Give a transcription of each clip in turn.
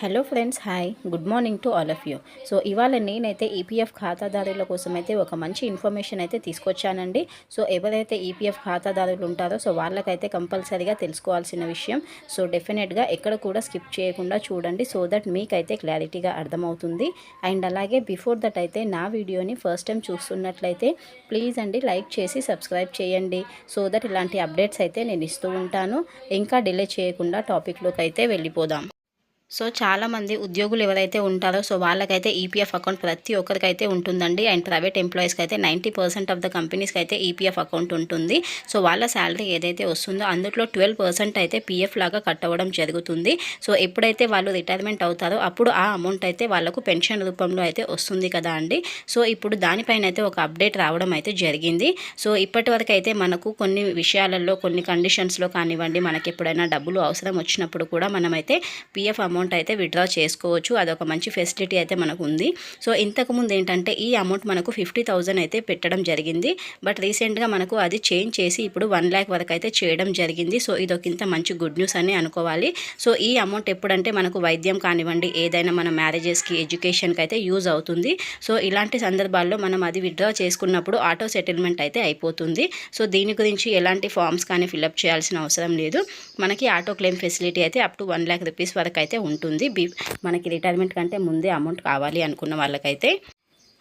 Hello friends hi good morning to all of you so ఇవాళ నేనైతే EPF ఖాతాదారుల కోసం అయితే ఒక మంచి ఇన్ఫర్మేషన్ అయితే తీసుకొచ్చానండి. సో ఎవరైతే ఈపీఎఫ్ ఖాతాదారులు ఉంటారో సో వాళ్ళకైతే కంపల్సరీగా తెలుసుకోవాల్సిన విషయం. సో డెఫినెట్గా ఎక్కడ కూడా స్కిప్ చేయకుండా చూడండి సో దట్ మీకైతే క్లారిటీగా అర్థమవుతుంది. అండ్ అలాగే బిఫోర్ దట్ అయితే నా వీడియోని ఫస్ట్ టైం చూస్తున్నట్లయితే ప్లీజ్ అండి లైక్ చేసి సబ్స్క్రైబ్ చేయండి. సో దట్ ఇలాంటి అప్డేట్స్ అయితే నేను ఇస్తూ ఉంటాను. ఇంకా డిలే చేయకుండా టాపిక్లోకి అయితే వెళ్ళిపోదాం. సో చాలామంది ఉద్యోగులు ఎవరైతే ఉంటారో సో వాళ్ళకైతే ఈపీఎఫ్ అకౌంట్ ప్రతి ఒక్కరికైతే ఉంటుందండి. అండ్ ప్రైవేట్ ఎంప్లాయీస్కి అయితే నైంటీ పర్సెంట్ ఆఫ్ ద కంపెనీస్కి అయితే ఈపీఎఫ్ అకౌంట్ ఉంటుంది. సో వాళ్ళ శాలరీ ఏదైతే వస్తుందో అందులో ట్వెల్వ్ పర్సెంట్ అయితే పీఎఫ్ లాగా కట్ అవ్వడం జరుగుతుంది. సో ఎప్పుడైతే వాళ్ళు రిటైర్మెంట్ అవుతారో అప్పుడు ఆ అమౌంట్ అయితే వాళ్ళకు పెన్షన్ రూపంలో అయితే వస్తుంది కదా అండి. సో ఇప్పుడు దానిపైన అయితే ఒక అప్డేట్ రావడం అయితే జరిగింది. సో ఇప్పటి వరకు అయితే మనకు కొన్ని విషయాలలో కొన్ని కండిషన్స్లో కానివ్వండి మనకి ఎప్పుడైనా డబ్బులు అవసరం వచ్చినప్పుడు కూడా మనమైతే పీఎఫ్ అమౌంట్ అమౌంట్ అయితే విత్డ్రా చేసుకోవచ్చు. అదొక మంచి ఫెసిలిటీ అయితే మనకు ఉంది సో ఇంతకుముందు ఏంటంటే ఈ అమౌంట్ మనకు ఫిఫ్టీ థౌజండ్ అయితే పెట్టడం జరిగింది. బట్ రీసెంట్గా మనకు అది చేంజ్ చేసి ఇప్పుడు వన్ ల్యాక్ వరకు అయితే చేయడం జరిగింది. సో ఇదొక ఇంత మంచి గుడ్ న్యూస్ అని అనుకోవాలి. సో ఈ అమౌంట్ ఎప్పుడంటే మనకు వైద్యం కానివ్వండి ఏదైనా మన మ్యారేజెస్కి ఎడ్యుకేషన్కి అయితే యూజ్ అవుతుంది. సో ఇలాంటి సందర్భాల్లో మనం అది విత్డ్రా చేసుకున్నప్పుడు ఆటో సెటిల్మెంట్ అయితే అయిపోతుంది. సో దీని గురించి ఎలాంటి ఫామ్స్ కానీ ఫిల్అప్ చేయాల్సిన అవసరం లేదు. మనకి ఆటో క్లెయిమ్ ఫెసిలిటీ అయితే up to one lakh rupees వరకు అయితే ఉంటుంది. మనకి రిటైర్మెంట్ కంటే ముందే అమౌంట్ కావాలి అనుకున్న వాళ్ళకైతే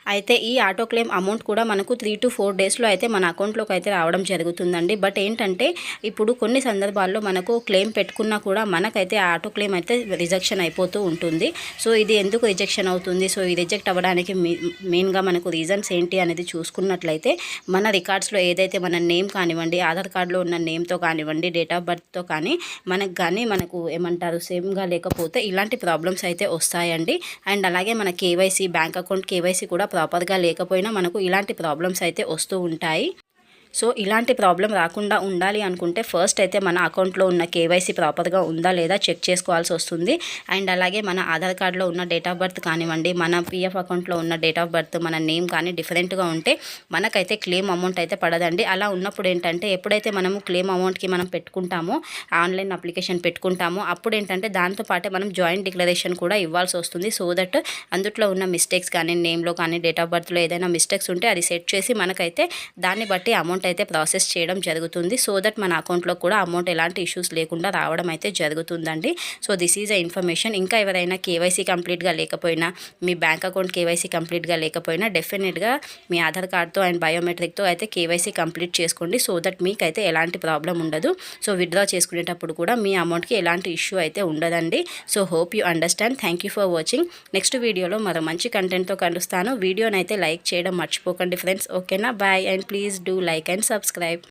అయితే ఈ ఆటో క్లెయిమ్ అమౌంట్ కూడా మనకు త్రీ టు ఫోర్ డేస్లో అయితే మన అకౌంట్లోకి అయితే రావడం జరుగుతుందండి. బట్ ఏంటంటే ఇప్పుడు కొన్ని సందర్భాల్లో మనకు క్లెయిమ్ పెట్టుకున్నా కూడా మనకైతే ఆటో క్లెయిమ్ అయితే రిజెక్షన్ అయిపోతూ ఉంటుంది. సో ఇది ఎందుకు రిజెక్షన్ అవుతుంది? సో ఈ రిజెక్ట్ అవ్వడానికి మెయిన్గా మనకు రీజన్స్ ఏంటి అనేది చూసుకున్నట్లయితే మన రికార్డ్స్లో ఏదైతే మన నేమ్ కానివ్వండి ఆధార్ కార్డులో ఉన్న నేమ్తో కానివ్వండి డేట్ ఆఫ్ బర్త్తో కానీ మనకు కానీ మనకు ఏమంటారు సేమ్గా లేకపోతే ఇలాంటి ప్రాబ్లమ్స్ అయితే వస్తాయండి. అండ్ అలాగే మన కేవైసీ బ్యాంక్ అకౌంట్ కేవైసీ కూడా ప్రాపర్గా లేకపోయినా మనకు ఇలాంటి ప్రాబ్లమ్స్ అయితే వస్తూ ఉంటాయి. సో ఇలాంటి ప్రాబ్లం రాకుండా ఉండాలి అనుకుంటే ఫస్ట్ అయితే మన అకౌంట్లో ఉన్న కేవైసీ ప్రాపర్గా ఉందా లేదా చెక్ చేసుకోవాల్సి వస్తుంది. అండ్ అలాగే మన ఆధార్ కార్డులో ఉన్న డేట్ ఆఫ్ బర్త్ కానివ్వండి మన పిఎఫ్ అకౌంట్లో ఉన్న డేట్ ఆఫ్ బర్త్ మన నేమ్ కానీ డిఫరెంట్గా ఉంటే మనకైతే క్లెయిమ్ అమౌంట్ అయితే పడదండి. అలా ఉన్నప్పుడు ఏంటంటే ఎప్పుడైతే మనము క్లెయిమ్ అమౌంట్కి మనం పెట్టుకుంటామో ఆన్లైన్ అప్లికేషన్ పెట్టుకుంటామో అప్పుడు ఏంటంటే దాంతోపాటే మనం జాయింట్ డిక్లరేషన్ కూడా ఇవ్వాల్సి వస్తుంది. సో దట్ అందుట్లో ఉన్న మిస్టేక్స్ కానీ నేమ్లో కానీ డేట్ ఆఫ్ బర్త్లో ఏదైనా మిస్టేక్స్ ఉంటే అది సెట్ చేసి మనకైతే దాన్ని బట్టి అమౌంట్ అమౌంట్ అయితే ప్రాసెస్ చేయడం జరుగుతుంది. సో దట్ మన అకౌంట్లో కూడా అమౌంట్ ఎలాంటి ఇష్యూస్ లేకుండా రావడం అయితే జరుగుతుందండి. So this is a information. ఇంకా ఎవరైనా కేవైసీ కంప్లీట్గా లేకపోయినా మీ బ్యాంక్ అకౌంట్ కేవైసీ కంప్లీట్గా లేకపోయినా డెఫినెట్గా మీ ఆధార్ కార్డ్తో అండ్ బయోమెట్రిక్తో అయితే కేవైసీ కంప్లీట్ చేసుకోండి. సో దట్ మీకైతే ఎలాంటి ప్రాబ్లం ఉండదు. సో విత్డ్రా చేసుకునేటప్పుడు కూడా మీ అమౌంట్కి ఎలాంటి ఇష్యూ అయితే ఉండదండి. So hope you understand. Thank you for watching. Next వీడియోలో మరో మంచి కంటెంట్తో కలుస్తాను. వీడియోనైతే లైక్ చేయడం మర్చిపోకండి ఫ్రెండ్స్. ఓకేనా? Bye and please do like and subscribe